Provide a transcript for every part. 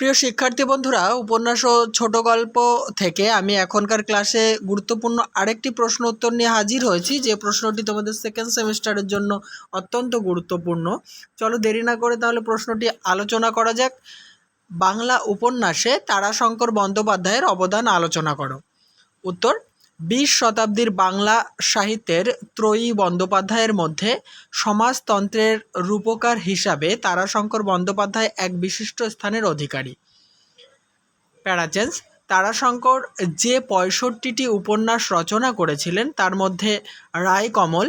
প্রিয় শিক্ষার্থী বন্ধুরা, উপন্যাস ও ছোট গল্প থেকে আমি এখনকার ক্লাসে গুরুত্বপূর্ণ আরেকটি প্রশ্ন উত্তর নিয়ে হাজির হয়েছি। যে প্রশ্নটি তোমাদের সেকেন্ড সেমিস্টারের জন্য অত্যন্ত গুরুত্বপূর্ণ। চলো দেরি না করে তাহলে প্রশ্নটি আলোচনা করা যাক। বাংলা উপন্যাসে তারাশঙ্কর বন্দ্যোপাধ্যায়ের অবদান আলোচনা করো। উত্তর বিশ শতাব্দীর বাংলা সাহিত্যের ত্রয়ী বন্দ্যোপাধ্যায়ের মধ্যে সমাজতন্ত্রের রূপকার হিসাবে তারাশঙ্কর বন্দ্যোপাধ্যায় এক বিশিষ্ট স্থানের অধিকারী। প্যারাচেন্স তারাশঙ্কর যে পঁয়ষট্টিটি উপন্যাস রচনা করেছিলেন, তার মধ্যে রায়কমল,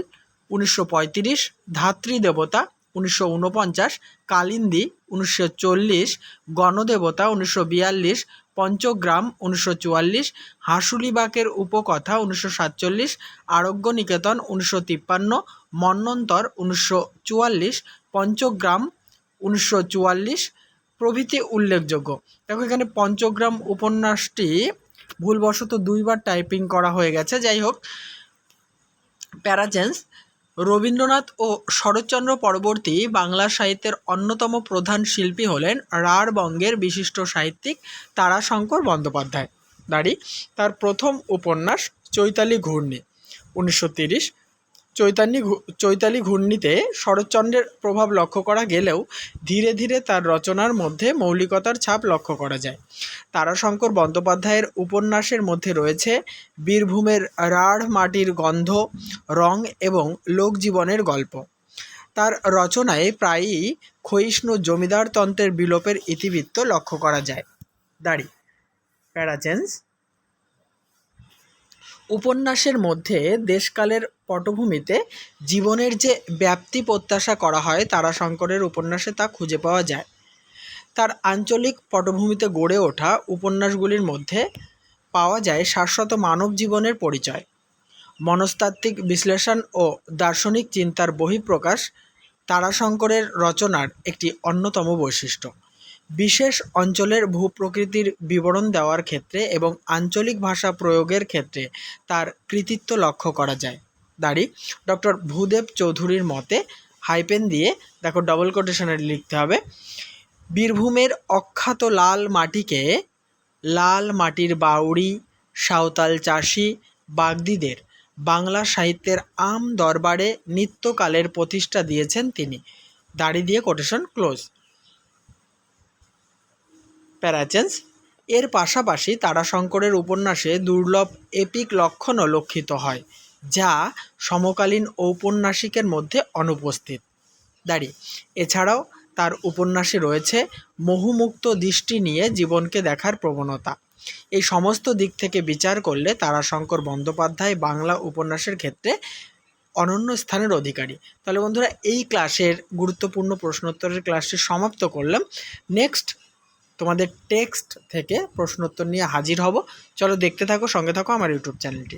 উনিশশো পঁয়ত্রিশ, ধাত্রী দেবতা, উনিশশো উনপঞ্চাশ কালিন্দী, উনিশশো চল্লিশ, গণদেবতা, উনিশশো বিয়াল্লিশ পঞ্চগ্রাম উনিশশো চুয়াল্লিশ, হাঁসুলিবাকের উপকথা উনিশশো সাতচল্লিশ আরোগ্য নিকেতন উনিশশো তিপ্পান্ন মন্বন্তর উনিশশো চুয়াল্লিশ, পঞ্চগ্রাম উনিশশো চুয়াল্লিশ, প্রভৃতি উল্লেখযোগ্য। দেখো এখানে পঞ্চগ্রাম উপন্যাসটি ভুলবশত দুইবার টাইপিং করা হয়ে গেছে। যাই হোক, প্যারাজেন্স রবীন্দ্রনাথ ও শরৎচন্দ্র পরবর্তী বাংলা সাহিত্যের অন্যতম প্রধান শিল্পী হলেন রাঢ়বঙ্গের বিশিষ্ট সাহিত্যিক তারাশঙ্কর বন্দ্যোপাধ্যায়। দাঁড়ি, তার প্রথম উপন্যাস চৈতালি ঘূর্ণি, উনিশশো তিরিশ চৈতালি চৈতালি ঘূর্ণিতে শরৎচন্দ্রের প্রভাব লক্ষ্য করা গেলেও ধীরে ধীরে তার রচনার মধ্যে মৌলিকতার ছাপ লক্ষ্য করা যায়। তারাশঙ্কর বন্দ্যোপাধ্যায়ের উপন্যাসের মধ্যে রয়েছে বীরভূমের রাঢ় মাটির গন্ধ, রং এবং লোকজীবনের গল্প। তার রচনায় প্রায়ই ক্ষয়িষ্ণু জমিদারতন্ত্রের বিলোপের ইতিবৃত্ত লক্ষ্য করা যায়। দাঁড়ি। প্যারাচেন্স উপন্যাসের মধ্যে দেশকালের পটভূমিতে জীবনের যে ব্যাপ্তি প্রত্যাশা করা হয় তারাশঙ্করের উপন্যাসে তা খুঁজে পাওয়া যায়। তার আঞ্চলিক পটভূমিতে গড়ে ওঠা উপন্যাসগুলির মধ্যে পাওয়া যায় শাশ্বত মানব জীবনের পরিচয়। মনস্তাত্ত্বিক বিশ্লেষণ ও দার্শনিক চিন্তার বহিঃপ্রকাশ তারাশঙ্করের রচনার একটি অন্যতম বৈশিষ্ট্য। বিশেষ অঞ্চলের ভূপ্রকৃতির বিবরণ দেওয়ার ক্ষেত্রে এবং আঞ্চলিক ভাষা প্রয়োগের ক্ষেত্রে তার কৃতিত্ব লক্ষ্য করা যায়। দাঁড়ি ডক্টর ভূদেব চৌধুরীর মতে, হাইপেন দিয়ে, দেখো ডবল কোটেশনে লিখতে হবে, বীরভূমের অখ্যাত লাল মাটিকে লাল মাটির বাউড়ি, সাঁওতাল চাষি, বাগদিদের বাংলা সাহিত্যের আম দরবারে নিত্যকালের প্রতিষ্ঠা দিয়েছেন তিনি। দাড়ি দিয়ে কোটেশন ক্লোজ প্যারাচেন্স। এর পাশাপাশি তারাশঙ্করের উপন্যাসে দুর্লভ এপিক লক্ষণও লক্ষিত হয়, যা সমকালীন ঔপন্যাসিকের মধ্যে অনুপস্থিত। দাঁড়ি, এছাড়াও তার উপন্যাসে রয়েছে মোহমুক্ত দৃষ্টি নিয়ে জীবনকে দেখার প্রবণতা। এই সমস্ত দিক থেকে বিচার করলে তারাশঙ্কর বন্দ্যোপাধ্যায় বাংলা উপন্যাসের ক্ষেত্রে অনন্য স্থানের অধিকারী। তাহলে বন্ধুরা, এই ক্লাসের গুরুত্বপূর্ণ প্রশ্নোত্তরের ক্লাসটি সমাপ্ত করলাম। নেক্সট তোমাদের টেক্সট থেকে প্রশ্নোত্তর নিয়ে হাজির হব। চলো দেখতে থাকো, সঙ্গে থাকো আমার ইউটিউব চ্যানেলটি